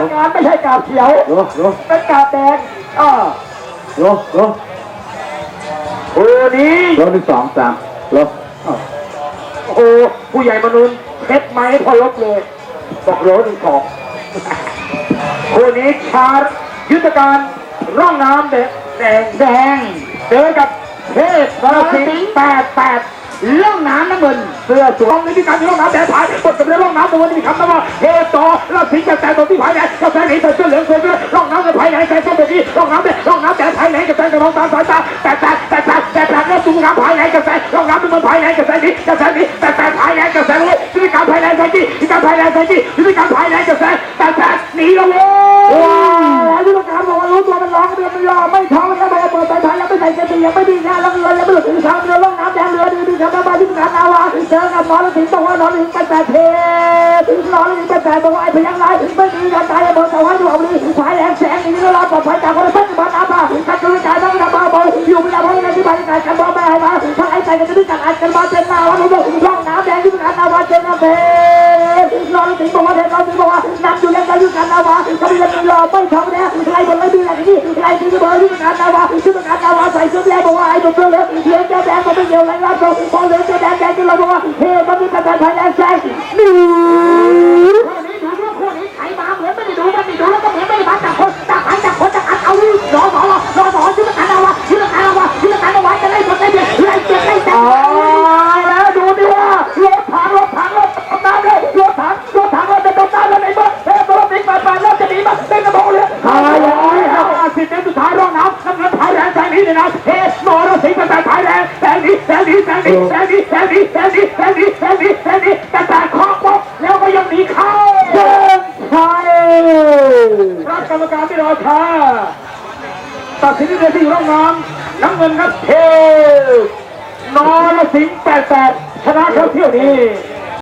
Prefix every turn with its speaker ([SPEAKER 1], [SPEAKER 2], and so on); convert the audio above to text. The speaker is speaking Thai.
[SPEAKER 1] รมการไม่ใช่กาบเขียว
[SPEAKER 2] โยโย
[SPEAKER 1] เป็นกาบแดงอ่า
[SPEAKER 2] โยโย
[SPEAKER 1] คู่นี้
[SPEAKER 2] โยหนึ่งสองสามโย
[SPEAKER 1] โอ้โหผู้ใหญ่มนุษย์เพชรไม้พอลบเลยบอกโรหนึ่งสองคู่นี้ชาร์ยุทธการร่องน้ำแดงแดงแดงเจอกับเทพสารสิงห์แปดแปด ล่องน้ำน้ำเงินเสื้อสวมในที่การล่องน้ำแดงผายบทกับเรือล่องน้ำตัวนี้มีคำนว่าเทพต่อแล้วสิงห์จะแต่ตัวที่ผายแดงกระแสหนีเสื้อเหลืองเสื้อเหลืองล่องน้ำในผายแดงใจส้มแบบนี้ล่องน้ำแดงล่องน้ำแดงผายแดงกระแสกระมองตามสายตาแต่แต่แต่แต่แต่แต่แล้วดูน้ำผายแดงกระแสล่องน้ำเป็นมันผายแดงกระแสนี้กระแสนี้แต่แต่ผายแดงกระแสนี้วิการผายแดงใส่ที่วิการผายแดงใส่ที่วิการผายแดงกระแสแต่แต่หนีแล้วเว้ยพิการบอกว่ารู้ตัวมันร้องเรือมันยอมไม่ท้อมันก็บอกว่าเปิดสายพานยังไม่ใส่เกียร์ยังไม่ดีงานแล้วเรือยังไม่หลุดถึงสามเรือล่องน้ำแดงเรือดีดี ครับมาที่งานนาวาเจอกับนอนถึงห์บอกว่านอนถึงห์เป็นแต่เทนอนถึงห์เป็นแต่บอกว่าไอ้พยังไรไม่มีการตายระเบิดแต่ว่าอยู่เอาลีผายแดงแสงนี้แล้วเราปลอดภัยจากคนละพันบ้านอาบ้าการกระจายต้องระบาดอยู่ไม่ยอมให้ในที่บริการกันบอกแม่มาถ้าไอ้ใจกันจะดึงกันอัดกันมาเป็นนาวันนี้ร่องน้ำแดงที่งานนาวาเจอกับเทนอนถึงห์บอกว่าเท กันนาวาทำยังรอไม่ทำเนี่ยไล่บนไล่ดีอะไรนี่ไล่ดีเบอร์ที่งานนาวาที่งานนาวาใส่เสื้อแดงบอกว่าไอ้ตัวเลือดเหลืองแดงมันไม่เกี่ยวอะไรรับเราพอเหลืองแดงแดงก็เราบอกว่าเฮ้มันมีแต่ภายในแซงนี่ สิบเมตรสุดท้ายร่องน้ำน้ำเงินผายแรงแสงนี้เลยนะเฮ้นอรสิงห์แต่ผายแรงแสงนี้แสงนี้แสงนี้แสงนี้แสงนี้แสงนี้แสงนี้แสงนี้แสงนี้แต่แต่คอป๊อกแล้วก็ยังหนีเข้าเดินชัยรับกรรมการที่รอช้าตัดสินที่ที่ร่องน้ำน้ำเงินครับเทนอรสิงห์แปดแปดชนะเขาเที่ยวนี้